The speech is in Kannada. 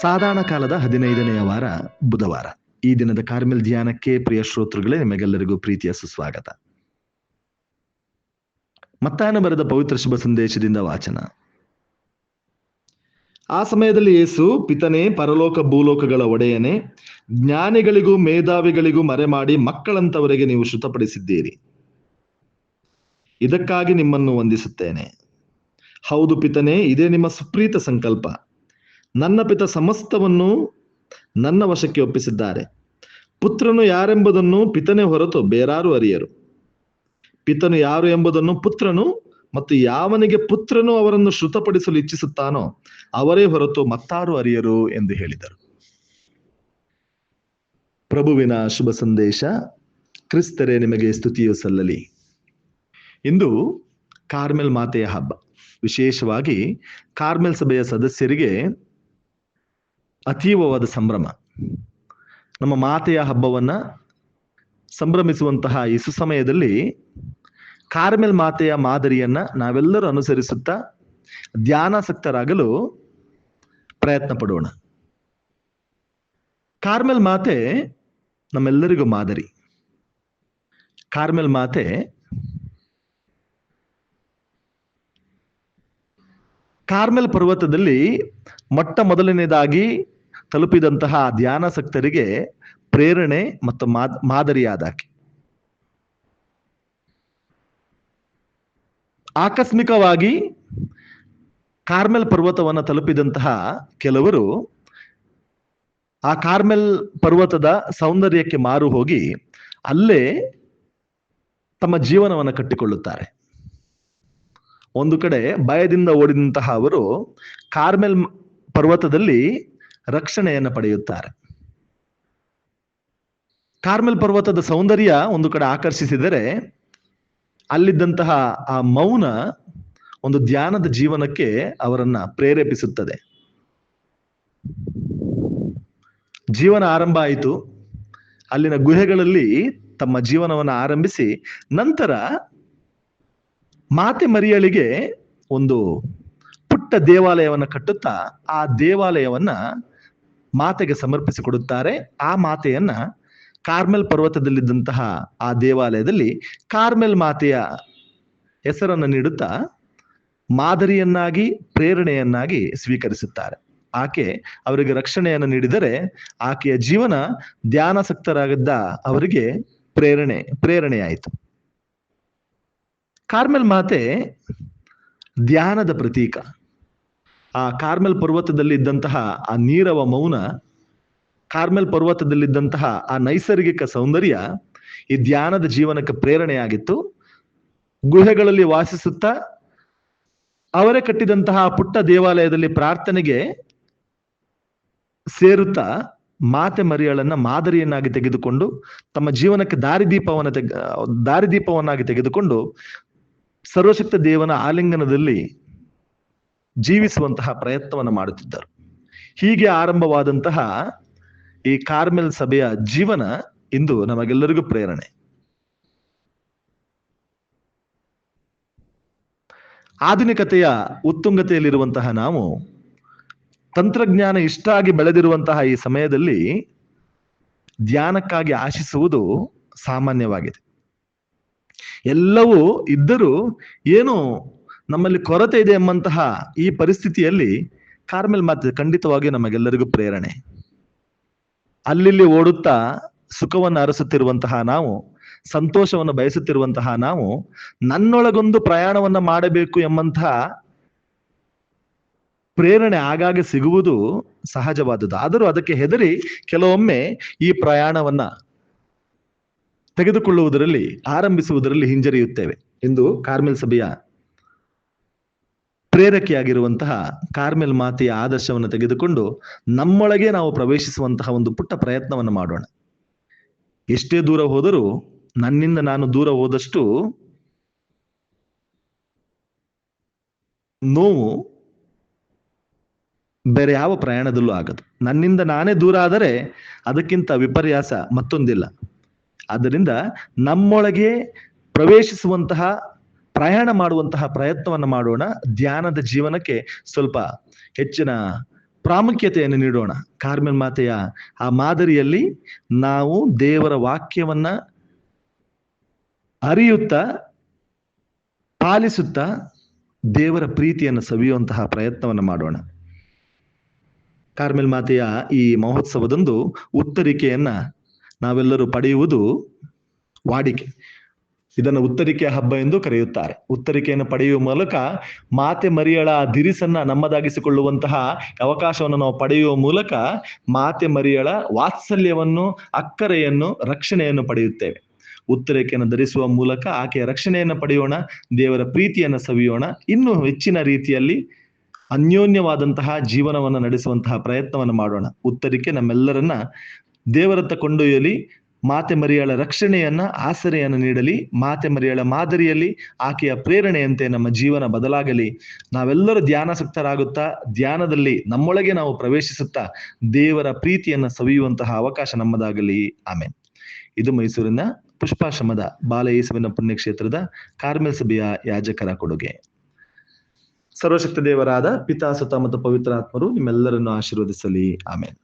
ಸಾಧಾರಣ ಕಾಲದ ಹದಿನೈದನೆಯ ವಾರ, ಬುಧವಾರ. ಈ ದಿನದ ಕಾರ್ಮೆಲ್ ಧ್ಯಾನಕ್ಕೆ ಪ್ರಿಯ ಶ್ರೋತೃಗಳೇ, ನಿಮಗೆಲ್ಲರಿಗೂ ಪ್ರೀತಿಯ ಸುಸ್ವಾಗತ. ಮತ್ತಾನ ಬರೆದ ಪವಿತ್ರ ಶುಭ ಸಂದೇಶದಿಂದ ವಾಚನ. ಆ ಸಮಯದಲ್ಲಿ ಯೇಸು ಪಿತನೇ, ಪರಲೋಕ ಭೂಲೋಕಗಳ ಒಡೆಯನೇ, ಜ್ಞಾನಿಗಳಿಗೂ ಮೇಧಾವಿಗಳಿಗೂ ಮರೆಮಾಡಿ ಮಕ್ಕಳಂತವರಿಗೆ ನೀವು ಶುತಪಡಿಸಿದ್ದೀರಿ ಇದಕ್ಕಾಗಿ ನಿಮ್ಮನ್ನು ವಂದಿಸುತ್ತೇನೆ. ಹೌದು ಪಿತನೇ, ಇದೇ ನಿಮ್ಮ ಸುಪ್ರೀತ ಸಂಕಲ್ಪ. ನನ್ನ ಪಿತ ಸಮಸ್ತವನ್ನು ನನ್ನ ವಶಕ್ಕೆ ಒಪ್ಪಿಸಿದ್ದಾರೆ. ಪುತ್ರನು ಯಾರೆಂಬುದನ್ನು ಪಿತನೇ ಹೊರತು ಬೇರಾರು ಅರಿಯರು. ಪಿತನು ಯಾರು ಎಂಬುದನ್ನು ಪುತ್ರನು ಮತ್ತು ಯಾವನಿಗೆ ಪುತ್ರನು ಅವರನ್ನು ಶ್ರುತಪಡಿಸಲು ಇಚ್ಛಿಸುತ್ತಾನೋ ಅವರೇ ಹೊರತು ಮತ್ತಾರು ಅರಿಯರು ಎಂದು ಹೇಳಿದರು. ಪ್ರಭುವಿನ ಶುಭ ಸಂದೇಶ, ಕ್ರಿಸ್ತರೇ ನಿಮಗೆ ಸ್ತುತಿಯು ಸಲ್ಲಲಿ. ಇಂದು ಕಾರ್ಮೆಲ್ ಮಾತೆಯ ಹಬ್ಬ. ವಿಶೇಷವಾಗಿ ಕಾರ್ಮೆಲ್ ಸಭೆಯ ಸದಸ್ಯರಿಗೆ ಅತೀವವಾದ ಸಂಭ್ರಮ. ನಮ್ಮ ಮಾತೆಯ ಹಬ್ಬವನ್ನ ಸಂಭ್ರಮಿಸುವಂತಹ ಈ ಸುಸಮಯದಲ್ಲಿ ಕಾರ್ಮೆಲ್ ಮಾತೆಯ ಮಾದರಿಯನ್ನ ನಾವೆಲ್ಲರೂ ಅನುಸರಿಸುತ್ತಾ ಧ್ಯಾನಾಸಕ್ತರಾಗಲು ಪ್ರಯತ್ನ ಪಡೋಣ. ಕಾರ್ಮೆಲ್ ಮಾತೆ ನಮ್ಮೆಲ್ಲರಿಗೂ ಮಾದರಿ. ಕಾರ್ಮೆಲ್ ಮಾತೆ ಕಾರ್ಮೆಲ್ ಪರ್ವತದಲ್ಲಿ ಮೊಟ್ಟ ಮೊದಲನೇದಾಗಿ ತಲುಪಿದಂತಹ ಧ್ಯಾನಾಸಕ್ತರಿಗೆ ಪ್ರೇರಣೆ ಮತ್ತು ಮಾದರಿಯಾದಾಕೆ. ಆಕಸ್ಮಿಕವಾಗಿ ಕಾರ್ಮೆಲ್ ಪರ್ವತವನ್ನು ತಲುಪಿದಂತಹ ಕೆಲವರು ಆ ಕಾರ್ಮೆಲ್ ಪರ್ವತದ ಸೌಂದರ್ಯಕ್ಕೆ ಮಾರು ಹೋಗಿ ಅಲ್ಲೇ ತಮ್ಮ ಜೀವನವನ್ನು ಕಟ್ಟಿಕೊಳ್ಳುತ್ತಾರೆ. ಒಂದು ಕಡೆ ಭಯದಿಂದ ಓಡಿದಂತಹ ಅವರು ಕಾರ್ಮೆಲ್ ಪರ್ವತದಲ್ಲಿ ರಕ್ಷಣೆಯನ್ನು ಪಡೆಯುತ್ತಾರೆ. ಕಾರ್ಮೆಲ್ ಪರ್ವತದ ಸೌಂದರ್ಯ ಒಂದು ಕಡೆ ಆಕರ್ಷಿಸಿದರೆ ಅಲ್ಲಿದ್ದಂತಹ ಆ ಮೌನ ಒಂದು ಧ್ಯಾನದ ಜೀವನಕ್ಕೆ ಅವರನ್ನ ಪ್ರೇರೇಪಿಸುತ್ತದೆ. ಜೀವನ ಆರಂಭ ಆಯಿತು. ಅಲ್ಲಿನ ಗುಹೆಗಳಲ್ಲಿ ತಮ್ಮ ಜೀವನವನ್ನು ಆರಂಭಿಸಿ ನಂತರ ಮಾತೆ ಮರಿಯಳಿಗೆ ಒಂದು ಪುಟ್ಟ ದೇವಾಲಯವನ್ನು ಕಟ್ಟುತ್ತಾ ಆ ದೇವಾಲಯವನ್ನ ಮಾತೆಗೆ ಸಮರ್ಪಿಸಿಕೊಡುತ್ತಾರೆ ಆ ಮಾತೆಯನ್ನ ಕಾರ್ಮೆಲ್ ಪರ್ವತದಲ್ಲಿದ್ದಂತಹ ಆ ದೇವಾಲಯದಲ್ಲಿ ಕಾರ್ಮೆಲ್ ಮಾತೆಯ ಹೆಸರನ್ನು ನೀಡುತ್ತಾ ಮಾದರಿಯನ್ನಾಗಿ, ಪ್ರೇರಣೆಯನ್ನಾಗಿ ಸ್ವೀಕರಿಸುತ್ತಾರೆ. ಆಕೆ ಅವರಿಗೆ ರಕ್ಷಣೆಯನ್ನು ನೀಡಿದರೆ ಆಕೆಯ ಜೀವನ ಧ್ಯಾನಾಸಕ್ತರಾಗಿದ್ದ ಅವರಿಗೆ ಪ್ರೇರಣೆ, ಪ್ರೇರಣೆಯಾಯಿತು. ಕಾರ್ಮೆಲ್ ಮಾತೆ ಧ್ಯಾನದ ಪ್ರತೀಕ. ಆ ಕಾರ್ಮೆಲ್ ಪರ್ವತದಲ್ಲಿ ಇದ್ದಂತಹ ಆ ನೀರವ ಮೌನ, ಕಾರ್ಮೆಲ್ ಪರ್ವತದಲ್ಲಿದ್ದಂತಹ ಆ ನೈಸರ್ಗಿಕ ಸೌಂದರ್ಯ ಈ ಧ್ಯಾನದ ಜೀವನಕ್ಕೆ ಪ್ರೇರಣೆಯಾಗಿತ್ತು. ಗುಹೆಗಳಲ್ಲಿ ವಾಸಿಸುತ್ತಾ ಅವರೇ ಕಟ್ಟಿದಂತಹ ಪುಟ್ಟ ದೇವಾಲಯದಲ್ಲಿ ಪ್ರಾರ್ಥನೆಗೆ ಸೇರುತ್ತಾ ಮಾತೆ ಮರಿಯಳನ್ನ ಮಾದರಿಯನ್ನಾಗಿ ತೆಗೆದುಕೊಂಡು ತಮ್ಮ ಜೀವನಕ್ಕೆ ದಾರಿದೀಪವನ್ನು ತೆಗೆ ದಾರಿದೀಪವನ್ನಾಗಿ ತೆಗೆದುಕೊಂಡು ಸರ್ವಶಕ್ತ ದೇವನ ಆಲಿಂಗನದಲ್ಲಿ ಜೀವಿಸುವಂತಹ ಪ್ರಯತ್ನವನ್ನು ಮಾಡುತ್ತಿದ್ದರು. ಹೀಗೆ ಆರಂಭವಾದಂತಹ ಈ ಕಾರ್ಮೆಲ್ ಸಭೆಯ ಜೀವನ ಇಂದು ನಮಗೆಲ್ಲರಿಗೂ ಪ್ರೇರಣೆ. ಆಧುನಿಕತೆಯ ಉತ್ತುಂಗತೆಯಲ್ಲಿರುವಂತಹ ನಾವು ತಂತ್ರಜ್ಞಾನ ಇಷ್ಟಾಗಿ ಬೆಳೆದಿರುವಂತಹ ಈ ಸಮಯದಲ್ಲಿ ಧ್ಯಾನಕ್ಕಾಗಿ ಆಶಿಸುವುದು ಸಾಮಾನ್ಯವಾಗಿದೆ. ಎಲ್ಲವೂ ಇದ್ದರೂ ಏನು ನಮ್ಮಲ್ಲಿ ಕೊರತೆ ಇದೆ ಎಂಬಂತಹ ಈ ಪರಿಸ್ಥಿತಿಯಲ್ಲಿ ಕಾರ್ಮೆಲ್ ಮಾತೆ ಖಂಡಿತವಾಗಿ ನಮಗೆಲ್ಲರಿಗೂ ಪ್ರೇರಣೆ. ಅಲ್ಲಿಲ್ಲಿ ಓಡುತ್ತಾ ಸುಖವನ್ನು ಅರಸುತ್ತಿರುವಂತಹ ನಾವು, ಸಂತೋಷವನ್ನು ಬಯಸುತ್ತಿರುವಂತಹ ನಾವು, ನನ್ನೊಳಗೊಂದು ಪ್ರಯಾಣವನ್ನು ಮಾಡಬೇಕು ಎಂಬಂತಹ ಪ್ರೇರಣೆ ಆಗಾಗ ಸಿಗುವುದು ಸಹಜವಾದುದು. ಆದರೂ ಅದಕ್ಕೆ ಹೆದರಿ ಕೆಲವೊಮ್ಮೆ ಈ ಪ್ರಯಾಣವನ್ನ ತೆಗೆದುಕೊಳ್ಳುವುದರಲ್ಲಿ, ಆರಂಭಿಸುವುದರಲ್ಲಿ ಹಿಂಜರಿಯುತ್ತೇವೆ ಎಂದು ಕಾರ್ಮೆಲ್ ಸಭೆಯ ಪ್ರೇರಕಿಯಾಗಿರುವಂತಹ ಕಾರ್ಮೆಲ್ ಮಾತೆಯ ಆದರ್ಶವನ್ನು ತೆಗೆದುಕೊಂಡು ನಮ್ಮೊಳಗೆ ನಾವು ಪ್ರವೇಶಿಸುವಂತಹ ಒಂದು ಪುಟ್ಟ ಪ್ರಯತ್ನವನ್ನು ಮಾಡೋಣ. ಎಷ್ಟೇ ದೂರ ಹೋದರೂ ನನ್ನಿಂದ ನಾನು ದೂರ ಹೋದಷ್ಟು ನೋವು ಬೇರೆ ಯಾವ ಪ್ರಯಾಣದಲ್ಲೂ ಆಗದು. ನನ್ನಿಂದ ನಾನೇ ದೂರ ಆದರೆ ಅದಕ್ಕಿಂತ ವಿಪರ್ಯಾಸ ಮತ್ತೊಂದಿಲ್ಲ. ಆದ್ದರಿಂದ ನಮ್ಮೊಳಗೆ ಪ್ರವೇಶಿಸುವಂತಹ ಪ್ರಯಾಣ ಮಾಡುವಂತಹ ಪ್ರಯತ್ನವನ್ನು ಮಾಡೋಣ. ಧ್ಯಾನದ ಜೀವನಕ್ಕೆ ಸ್ವಲ್ಪ ಹೆಚ್ಚಿನ ಪ್ರಾಮುಖ್ಯತೆಯನ್ನು ನೀಡೋಣ. ಕಾರ್ಮೆಲ್ ಮಾತೆಯ ಆ ಮಾದರಿಯಲ್ಲಿ ನಾವು ದೇವರ ವಾಕ್ಯವನ್ನ ಅರಿಯುತ್ತಾ, ಪಾಲಿಸುತ್ತಾ ದೇವರ ಪ್ರೀತಿಯನ್ನು ಸವಿಯುವಂತಹ ಪ್ರಯತ್ನವನ್ನು ಮಾಡೋಣ. ಕಾರ್ಮೆಲ್ ಮಾತೆಯ ಈ ಮಹೋತ್ಸವದಂದು ಉತ್ತರಿಕೆಯನ್ನ ನಾವೆಲ್ಲರೂ ಪಡೆಯುವುದು ವಾಡಿಕೆ. ಇದನ್ನು ಉತ್ತರಿಕೆಯ ಹಬ್ಬ ಎಂದು ಕರೆಯುತ್ತಾರೆ. ಉತ್ತರಿಕೆಯನ್ನು ಪಡೆಯುವ ಮೂಲಕ ಮಾತೆ ಮರಿಯಳ ದಿರಿಸನ್ನ ನಮ್ಮದಾಗಿಸಿಕೊಳ್ಳುವಂತಹ ಅವಕಾಶವನ್ನು ನಾವು ಪಡೆಯುವ ಮೂಲಕ ಮಾತೆ ಮರಿಯಳ ವಾತ್ಸಲ್ಯವನ್ನು, ಅಕ್ಕರೆಯನ್ನು, ರಕ್ಷಣೆಯನ್ನು ಪಡೆಯುತ್ತೇವೆ. ಉತ್ತರಿಕೆಯನ್ನು ಧರಿಸುವ ಮೂಲಕ ಆಕೆಯ ರಕ್ಷಣೆಯನ್ನು ಪಡೆಯೋಣ, ದೇವರ ಪ್ರೀತಿಯನ್ನು ಸವಿಯೋಣ. ಇನ್ನೂ ಹೆಚ್ಚಿನ ರೀತಿಯಲ್ಲಿ ಅನ್ಯೋನ್ಯವಾದಂತಹ ಜೀವನವನ್ನು ನಡೆಸುವಂತಹ ಪ್ರಯತ್ನವನ್ನು ಮಾಡೋಣ. ಉತ್ತರಿಕೆ ನಮ್ಮೆಲ್ಲರನ್ನ ದೇವರತ್ತ ಕೊಂಡೊಯ್ಯಲಿ. ಮಾತೆ ಮರಿಯಳ ರಕ್ಷಣೆಯನ್ನ, ಆಸರೆಯನ್ನು ನೀಡಲಿ. ಮಾತೆ ಮರಿಯಳ ಮಾದರಿಯಲ್ಲಿ ಆಕೆಯ ಪ್ರೇರಣೆಯಂತೆ ನಮ್ಮ ಜೀವನ ಬದಲಾಗಲಿ. ನಾವೆಲ್ಲರೂ ಧ್ಯಾನಾಸಕ್ತರಾಗುತ್ತಾ, ಧ್ಯಾನದಲ್ಲಿ ನಮ್ಮೊಳಗೆ ನಾವು ಪ್ರವೇಶಿಸುತ್ತಾ, ದೇವರ ಪ್ರೀತಿಯನ್ನ ಸವಿಯುವಂತಹ ಅವಕಾಶ ನಮ್ಮದಾಗಲಿ. ಆಮೇನ್. ಇದು ಮೈಸೂರಿನ ಪುಷ್ಪಾಶ್ರಮದ ಬಾಲಯೇಸುವಿನ ಪುಣ್ಯಕ್ಷೇತ್ರದ ಕಾರ್ಮೆಲ್ ಸಭೆಯ ಯಾಜಕರ ಕೊಡುಗೆ. ಸರ್ವಶಕ್ತ ದೇವರಾದ ಪಿತಾ ಸುತ ಮತ್ತು ಪವಿತ್ರಾತ್ಮರು ನಿಮ್ಮೆಲ್ಲರನ್ನು ಆಶೀರ್ವದಿಸಲಿ. ಆಮೇಲೆ